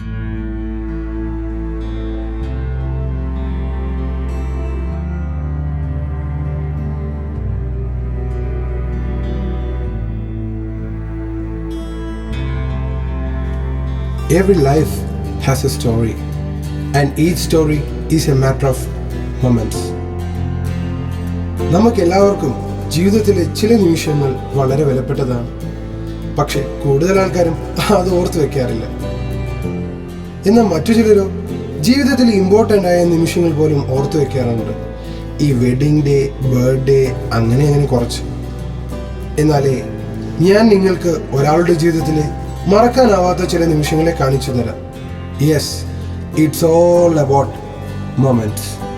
Every life has a story, and each story is a matter of moments. നമുക്കെല്ലാവർക്കും ജീവിതത്തിലെ ചില നിമിഷങ്ങൾ വളരെ വിലപ്പെട്ടതാണ് പക്ഷെ കൂടുതൽ ആൾക്കാരും അത് ഓർത്തു വെക്കാറില്ല എന്നാൽ മറ്റു ചിലരോ ജീവിതത്തിൽ ഇമ്പോർട്ടന്റ് ആയ നിമിഷങ്ങൾ പോലും ഓർത്തു വെക്കാറുണ്ട്. ഈ വെഡിങ് ഡേ ബർത്ത്ഡേ അങ്ങനെ അങ്ങനെ കുറച്ച്. എന്നാലേ ഞാൻ നിങ്ങൾക്ക് ഒരാളുടെ ജീവിതത്തിലെ മറക്കാനാവാത്ത ചില നിമിഷങ്ങളെ കാണിച്ചു തരാം. Yes it's all about moments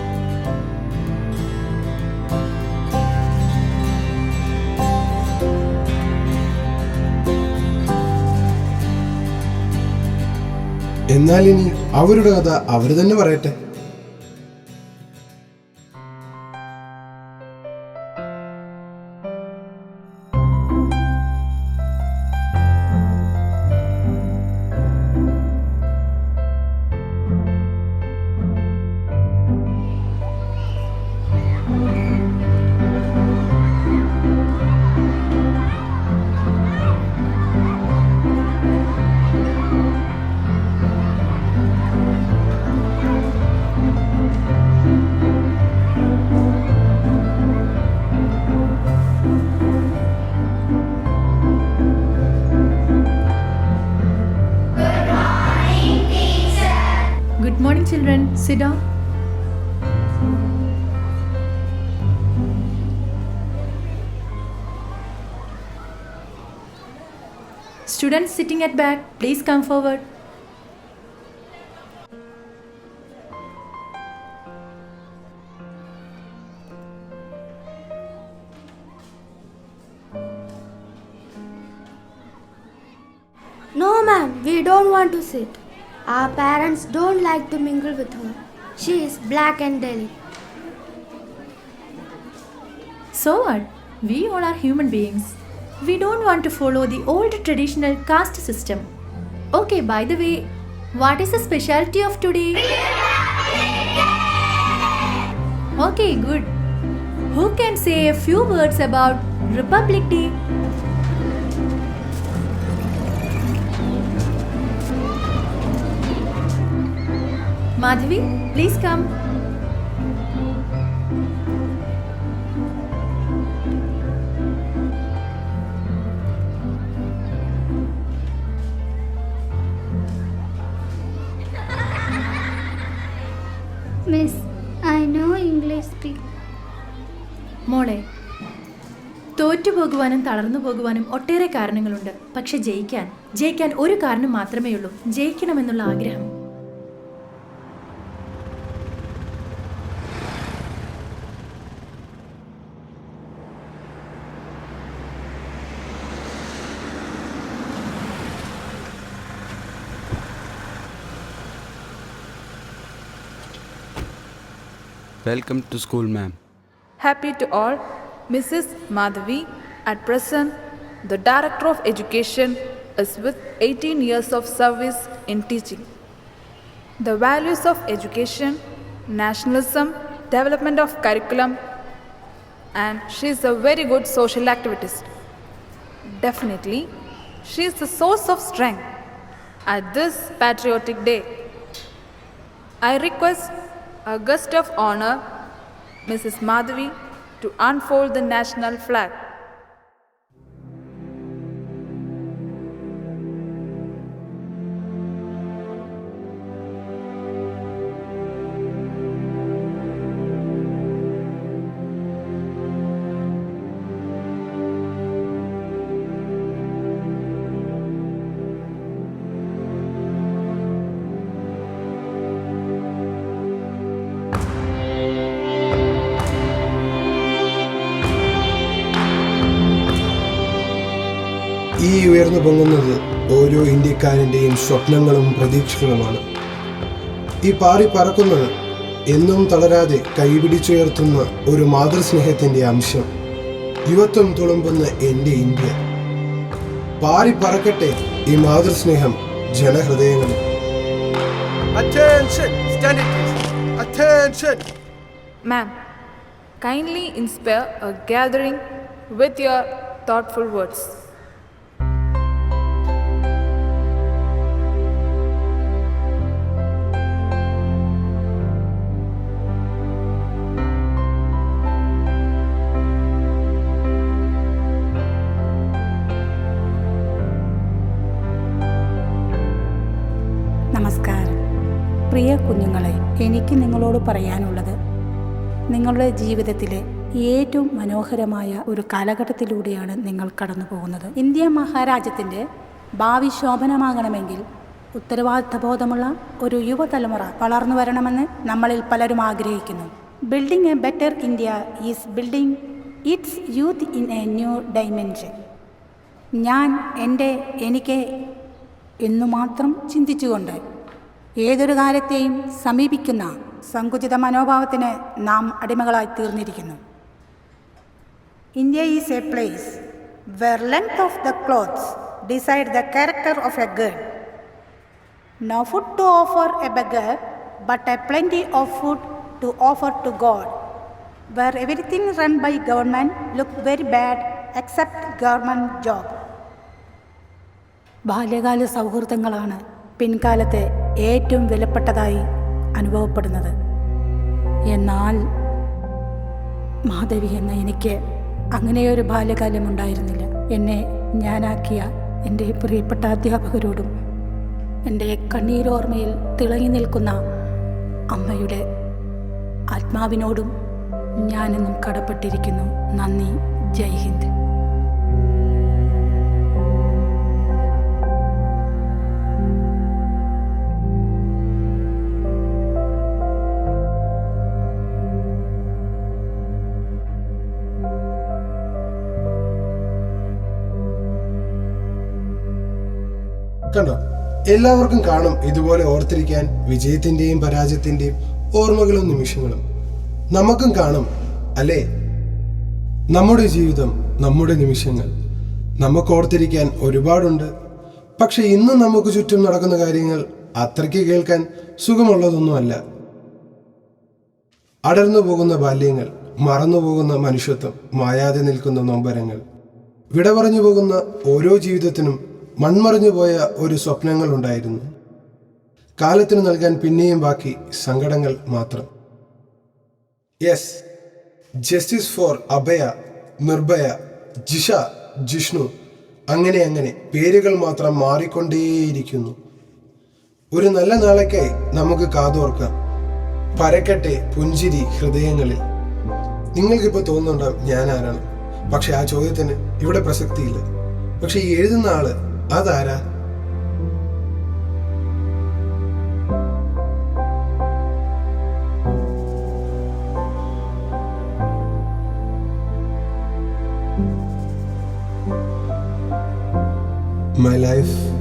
എന്നാൽ ഇനി അവരുടെ കഥ അവർ തന്നെ പറയട്ടെ. Good morning, children. Sit down. Students sitting at back, please come forward. No, ma'am, we don't want to sit. Our parents don't like to mingle with her. She is black and delicate. So what? We all are human beings. We don't want to follow the old traditional caste system. Okay, by the way, what is the specialty of today? Okay, good. Who can say a few words about Republic Day? Madhavi, please come miss I no English speak മോളെ തോറ്റുപോകുവാനും തളർന്നു പോകുവാനും ഒട്ടേറെ കാരണങ്ങളുണ്ട്. പക്ഷെ ജയിക്കാൻ ജയിക്കാൻ ഒരു കാരണം മാത്രമേ ഉള്ളൂ ജയിക്കണമെന്നുള്ള ആഗ്രഹം. Welcome to school, ma'am. Happy to all, Mrs. Madhavi. At present, the Director of Education is with 18 years of service in teaching. The values of education, nationalism, development of curriculum, and she is a very good social activist. Definitely, she is the source of strength at this patriotic day. I request a guest of honor, Mrs. Madhavi, to unfold the national flag. ഉയർന്നു പൊങ്ങുന്നത് ഓരോ ഇന്ത്യക്കാരന്റെയും സ്വപ്നങ്ങളും പ്രതീക്ഷകളുമാണ് ഈ പാറി പറക്കുന്നത് എന്നും തളരാതെ കൈപിടിച്ചുയർത്തുന്ന ഒരു മാതൃസ്നേഹത്തിന്റെ അംശം യുവത്വം തുളുമ്പുന്ന എന്റെ ഇന്ത്യ പാറി പറക്കട്ടെ ഈ മാതൃസ്നേഹം ജനഹൃദയങ്ങളിൽ Attention! Standing please. Attention! Ma'am, kindly inspire a gathering with your thoughtful words. എനിക്ക് നിങ്ങളോട് പറയാനുള്ളത്. നിങ്ങളുടെ ജീവിതത്തിലെ ഏറ്റവും മനോഹരമായ ഒരു കാലഘട്ടത്തിലൂടെയാണ് നിങ്ങൾ കടന്നു പോകുന്നത്. ഇന്ത്യ മഹാരാജ്യത്തിന്റെ ഭാവി ശോഭനമാകണമെങ്കിൽ ഉത്തരവാദിത്തബോധമുള്ള ഒരു യുവതലമുറ വളർന്നു വരണമെന്ന് നമ്മളിൽ പലരും ആഗ്രഹിക്കുന്നു. Building a better India is building its youth in a new dimension ഞാൻ എന്റെ എനിക്ക് എന്നു മാത്രം ചിന്തിച്ചുകൊണ്ട് ഏതൊരു കാര്യത്തെയും സമീപിക്കുന്ന സങ്കുചിത മനോഭാവത്തിന് നാം അടിമകളായി തീർന്നിരിക്കുന്നു. India is a place where length of the clothes decide the character of a girl no food to offer a beggar but a plenty of food to offer to god where everything run by government look very bad except government job ബാല്യകാല സൗഹൃദങ്ങളാണ് പിൻകാലത്തെ ഏറ്റവും വിലപ്പെട്ടതായി അനുഭവപ്പെടുന്നത്. എന്നാൽ മാധവി എന്ന എനിക്ക് അങ്ങനെയൊരു ബാല്യകാലം ഉണ്ടായിരുന്നില്ല. എന്നെ ഞാനാക്കിയ എന്റെ പ്രിയപ്പെട്ട അധ്യാപകരോടും എന്റെ കണ്ണീരോർമ്മയിൽ തിളങ്ങി നിൽക്കുന്ന അമ്മയുടെ ആത്മാവിനോടും ഞാനെന്നും കടപ്പെട്ടിരിക്കുന്നു. നന്ദി. ജയ് ഹിന്ദ്. കണ്ടോ? എല്ലാവർക്കും കാണും ഇതുപോലെ ഓർത്തിരിക്കാൻ വിജയത്തിന്റെയും പരാജയത്തിന്റെയും ഓർമ്മകളും നിമിഷങ്ങളും. നമുക്കും കാണും അല്ലേ? നമ്മുടെ ജീവിതം നമ്മുടെ നിമിഷങ്ങൾ. നമുക്ക് ഓർത്തിരിക്കാൻ ഒരുപാടുണ്ട്. പക്ഷെ ഇന്ന് നമുക്ക് ചുറ്റും നടക്കുന്ന കാര്യങ്ങൾ അത്രയ്ക്ക് കേൾക്കാൻ സുഖമുള്ളതൊന്നുമല്ല. അടർന്നു പോകുന്ന ബാല്യങ്ങൾ മറന്നു പോകുന്ന മനുഷ്യത്വം മായാതെ നിൽക്കുന്ന നൊമ്പരങ്ങൾ വിട പറഞ്ഞു പോകുന്ന ഓരോ ജീവിതത്തിനും മൺമറിഞ്ഞു പോയ ഒരു സ്വപ്നങ്ങൾ ഉണ്ടായിരുന്നു കാലത്തിന് നൽകാൻ പിന്നെയും ബാക്കി സങ്കടങ്ങൾ മാത്രം. Yes justice for Abhaya Nirbhaya Jisha Jishnu അങ്ങനെ അങ്ങനെ പേരുകൾ മാത്രം മാറിക്കൊണ്ടേയിരിക്കുന്നു. ഒരു നല്ല നാളേക്കായി നമുക്ക് കാതോർക്കാം. പരക്കട്ടെ പുഞ്ചിരി ഹൃദയങ്ങളിൽ. നിങ്ങൾക്കിപ്പോൾ തോന്നുന്നുണ്ടാവും ഞാൻ ആരാണ് പക്ഷെ ആ ചോദ്യത്തിന് ഇവിടെ പ്രസക്തിയില്ല. പക്ഷെ ഈ എഴുതുന്ന ആൾ അതാരാ My life